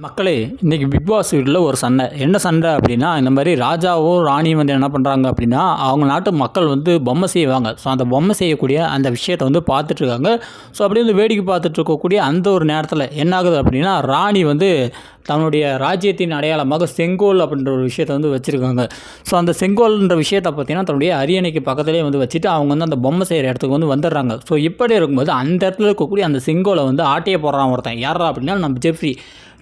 மக்களே இன்றைக்கி big pass வீட்டில் ஒரு சண்டை. என்ன சண்டை அப்படின்னா இந்த மாதிரி ராஜாவும் ராணியும் வந்து என்ன பண்ணுறாங்க அப்படின்னா அவங்க நாட்டு மக்கள் வந்து பொம்மை செய்வாங்க. ஸோ அந்த பொம்மை செய்யக்கூடிய அந்த விஷயத்தை வந்து பார்த்துட்ருக்காங்க ஸோ அப்படியே வந்து வேடிக்கை பார்த்துட்டு இருக்கக்கூடிய அந்த ஒரு நேரத்தில் என்ன ஆகுது அப்படின்னா ராணி வந்து தன்னுடைய ராஜ்யத்தின் அடையாளமாக செங்கோல் அப்படின்ற ஒரு விஷயத்தை வந்து வச்சுருக்காங்க. ஸோ அந்த செங்கோல்ன்ற விஷயத்தை பார்த்தீங்கன்னா தன்னுடைய அரியணைக்கு பக்கத்துலேயே வந்து வச்சுட்டு அவங்க வந்து அந்த பொம்மை செய்கிற இடத்துக்கு வந்து வந்துடுறாங்க. ஸோ இப்படி இருக்கும்போது அந்த இடத்துல இருக்கக்கூடிய அந்த செங்கோலை வந்து ஆட்டையை போடுறான் ஒருத்தன். யாரா அப்படின்னா நம்ம ஜெஃப்ரி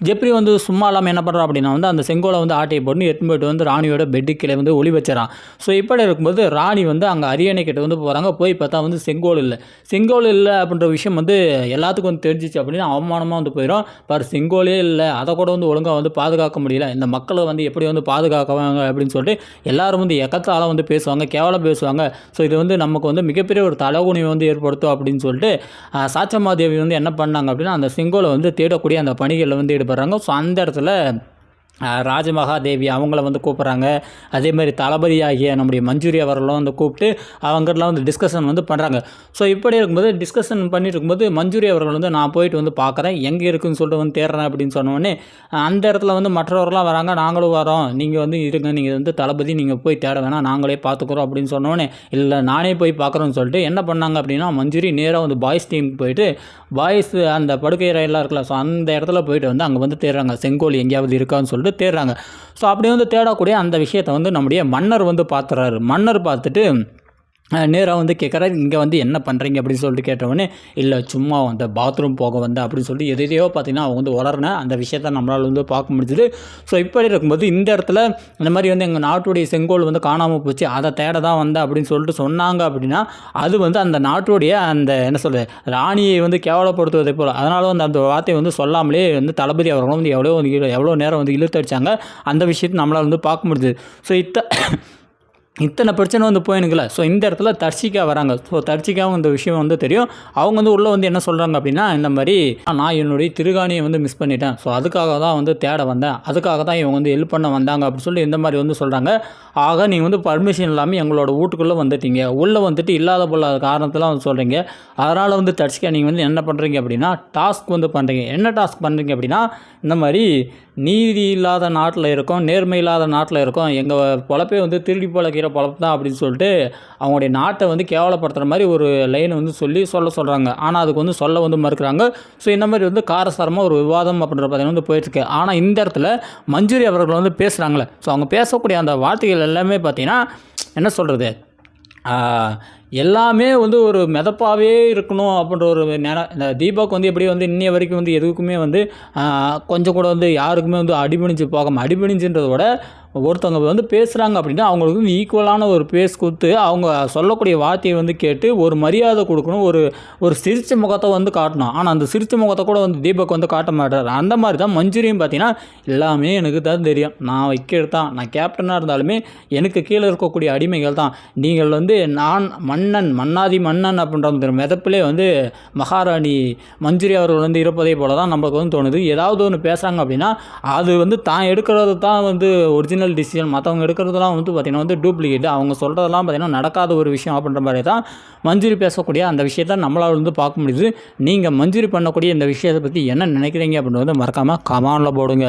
ஜெப்ரி வந்து சும்மா இல்லாமல் என்ன பண்ணுறான் அப்படின்னா வந்து அந்த செங்கோலை வந்து ஆட்டையை போட்டு எடுத்து போயிட்டு வந்து ராணியோட பெட்டு கீழே வந்து ஒளி வச்சிடறான். ஸோ இப்படி இருக்கும்போது ராணி வந்து அங்கே அரியணை கிட்ட வந்து போகிறாங்க போய் பார்த்தா வந்து செங்கோல் இல்லை. செங்கோல் இல்லை அப்படின்ற விஷயம் வந்து எல்லாத்துக்கும் வந்து தெரிஞ்சிச்சு அப்படின்னு அவமானமாக வந்து போயிடும் பாரு செங்கோலே இல்லை. அதை கூட வந்து ஒழுங்காக வந்து பாதுகாக்க முடியல. இந்த மக்களை வந்து எப்படி வந்து பாதுகாக்குவாங்க அப்படின்னு சொல்லிட்டு எல்லாரும் வந்து எக்கத்தால் வந்து பேசுவாங்க கேவலம் பேசுவாங்க. ஸோ இது வந்து நமக்கு வந்து மிகப்பெரிய ஒரு தலைகுனிவை வந்து ஏற்படுத்தும் அப்படின்னு சொல்லிட்டு சாச்சமாதேவி வந்து என்ன பண்ணாங்க அப்படின்னா அந்த சிங்கோலை வந்து தேடக்கூடிய அந்த பணிகளில் வந்து ஈடுபடுறாங்க. ஸோ அந்த இடத்துல ராஜமகாதேவி அவங்கள வந்து கூப்பிட்றாங்க. அதே மாதிரி தளபதி ஆகிய நம்முடைய மஞ்சூரி அவர்களும் வந்து கூப்பிட்டு அவங்கெல்லாம் வந்து டிஸ்கஷன் வந்து பண்ணுறாங்க ஸோ இப்படி இருக்கும்போது டிஸ்கஷன் பண்ணிட்டு இருக்கும்போது மஞ்சூரி அவர்கள் வந்து நான் போயிட்டு வந்து பார்க்குறேன் எங்கே இருக்குன்னு சொல்லிட்டு வந்து தேடுறேன் அப்படின்னு சொன்னோடனே அந்த இடத்துல வந்து மற்றவர்கள்லாம் வராங்க. நாங்களும் வரோம். நீங்கள் வந்து இருங்க. நீங்கள் வந்து தளபதி நீங்கள் போய் தேட வேணாம். நாங்களே பார்த்துக்குறோம் அப்படின்னு சொன்னோடனே இல்லை நானே போய் பார்க்குறோன்னு சொல்லிட்டு என்ன பண்ணாங்க அப்படின்னா மஞ்சூரி நேராக வந்து பாய்ஸ் டீமுக்கு போயிட்டு பாய்ஸ் அந்த படுக்கை ரயிலாக இருக்கலாம் ஸோ அந்த இடத்துல போயிட்டு வந்து அங்கே வந்து தேடுறாங்க. செங்கோல் எங்கேயாவது இருக்கான்னு சொல்லிட்டு தேடுறாங்க. ஸோ அப்படி வந்து தேடக்கூடிய அந்த விஷயத்தை வந்து நம்முடைய மன்னர் வந்து பார்த்துறாரு. மன்னர் பார்த்துட்டு நேராக வந்து கேட்குறாரு இங்கே வந்து என்ன பண்ணுறீங்க அப்படின்னு சொல்லிட்டு கேட்டவொடனே இல்லை சும்மா வந்து பாத்ரூம் போக வந்த அப்படின்னு சொல்லி எதையோ பார்த்தீங்கன்னா அவங்க வந்து வளர்ன அந்த விஷயத்த நம்மளால் வந்து பார்க்க முடிஞ்சுது. ஸோ இப்படி இருக்கும்போது இந்த இடத்துல இந்த மாதிரி வந்து எங்கள் நாட்டுடைய செங்கோல் வந்து காணாமல் போச்சு அதை தேட தான் வந்தேன் அப்படின்னு சொல்லிட்டு சொன்னாங்க அப்படின்னா அது வந்து அந்த நாட்டுடைய அந்த என்ன சொல்கிறது ராணியை வந்து கேவலப்படுத்துவதை போல். அதனால் வந்து அந்த வார்த்தையை வந்து சொல்லாமலே வந்து தளபதி அவர்களும் வந்து எவ்வளோ வந்து எவ்வளோ நேரம் வந்து இழுத்தடிச்சாங்க அந்த விஷயத்தை நம்மளால் வந்து பார்க்க முடியுது ஸோ இத்த இத்தனை பிரச்சனை வந்து போயினுக்குல. ஸோ இந்த இடத்துல தர்ஷிகா வராங்க. ஸோ தர்ஷிகாவும் இந்த விஷயம் வந்து தெரியும். அவங்க வந்து உள்ளே வந்து என்ன சொல்கிறாங்க அப்படின்னா இந்த மாதிரி நான் என்னுடைய திருகாணியை வந்து மிஸ் பண்ணிட்டேன். ஸோ அதுக்காக தான் வந்து தேட வந்தேன். அதுக்காக தான் இவங்க வந்து ஹெல்ப் பண்ண வந்தாங்க அப்படின்னு சொல்லி இந்த மாதிரி வந்து சொல்கிறாங்க ஆக நீங்கள் வந்து பர்மிஷன் இல்லாமல் எங்களோட வீட்டுக்குள்ளே வந்துட்டீங்க. உள்ளே வந்துட்டு இல்லாத போல காரணத்தில் வந்து சொல்கிறீங்க அதனால் வந்து தர்ஷிகா நீங்கள் வந்து என்ன பண்ணுறீங்க அப்படின்னா டாஸ்க் வந்து பண்ணுறீங்க என்ன டாஸ்க் பண்ணுறீங்க அப்படின்னா இந்த மாதிரி நீதி இல்லாத நாட்டில் இருக்கோம் நேர்மை இல்லாத நாட்டில் இருக்கோம் எங்கள் பொழப்பே வந்து திருடி பொழைக்கிற பொழப்பு தான் அப்படின்னு சொல்லிட்டு அவங்களுடைய நாட்டை வந்து கேவலப்படுத்துகிற மாதிரி ஒரு லைனை வந்து சொல்லி சொல்ல சொல்கிறாங்க ஆனால் அதுக்கு வந்து சொல்ல வந்து மறுக்கிறாங்க. ஸோ இந்த மாதிரி வந்து காரசாரமாக ஒரு விவாதம் அப்படின்ற பார்த்தீங்கன்னா வந்து போயிட்டுருக்கு ஆனால் இந்த இடத்துல மஞ்சுரி அவர்கள் வந்து பேசுகிறாங்களே ஸோ அவங்க பேசக்கூடிய அந்த வார்த்தைகள் எல்லாமே பார்த்திங்கன்னா என்ன சொல்கிறது எல்லாமே வந்து ஒரு மிதப்பாகவே இருக்கணும் அப்படின்ற ஒரு நேரம் இந்த தீபக் வந்து எப்படி வந்து இன்னைய வரைக்கும் வந்து எதுக்குமே வந்து கொஞ்சம் கூட வந்து யாருக்குமே வந்து அடிபணிஞ்சு போகாம அடிபணிஞ்சுன்றத விட ஒருத்தவங்க வந்து பேசுகிறாங்க அப்படின்னா அவங்களுக்கு வந்து ஈக்குவலான ஒரு பேஸ் கொடுத்து அவங்க சொல்லக்கூடிய வார்த்தையை வந்து கேட்டு ஒரு மரியாதை கொடுக்கணும் ஒரு ஒரு சிரிச்ச முகத்தை வந்து காட்டணும். ஆனால் அந்த சிரிச்ச முகத்தை கூட வந்து தீபக் வந்து காட்ட மாட்டார். அந்த மாதிரி தான் மஞ்சுரியும் பார்த்தீங்கன்னா எல்லாமே எனக்கு தான் தெரியும். நான் வைக்கிறது தான் நான் கேப்டனாக இருந்தாலுமே எனக்கு கீழே இருக்கக்கூடிய அடிமைகள் தான். நீங்கள் வந்து நான் மன்னன் மன்னாதி மன்னன் அப்படின்ற அந்த மிதப்பிலே வந்து மகாராணி மஞ்சுரி அவர்கள் வந்து இருப்பதை போல தான் நம்மளுக்கு வந்து தோணுது. ஏதாவது ஒன்று பேசுகிறாங்க அப்படின்னா அது வந்து தான் எடுக்கிறது தான் வந்து ஒரிஜினல் டிசிஷன் மற்றவங்க எடுக்கிறதுலாம் வந்து பார்த்திங்கன்னா வந்து டூப்ளிகேட் அவங்க சொல்கிறதெல்லாம் பார்த்திங்கன்னா நடக்காத ஒரு விஷயம் அப்படின்ற மாதிரி தான் மஞ்சுரி பேசக்கூடிய அந்த விஷயத்தை நம்மளால் வந்து பார்க்க முடியுது. நீங்கள் மஞ்சுரி பண்ணக்கூடிய இந்த விஷயத்தை பற்றி என்ன நினைக்கிறீங்க அப்படின்றத மறக்காமல் கமானில் போடுங்க.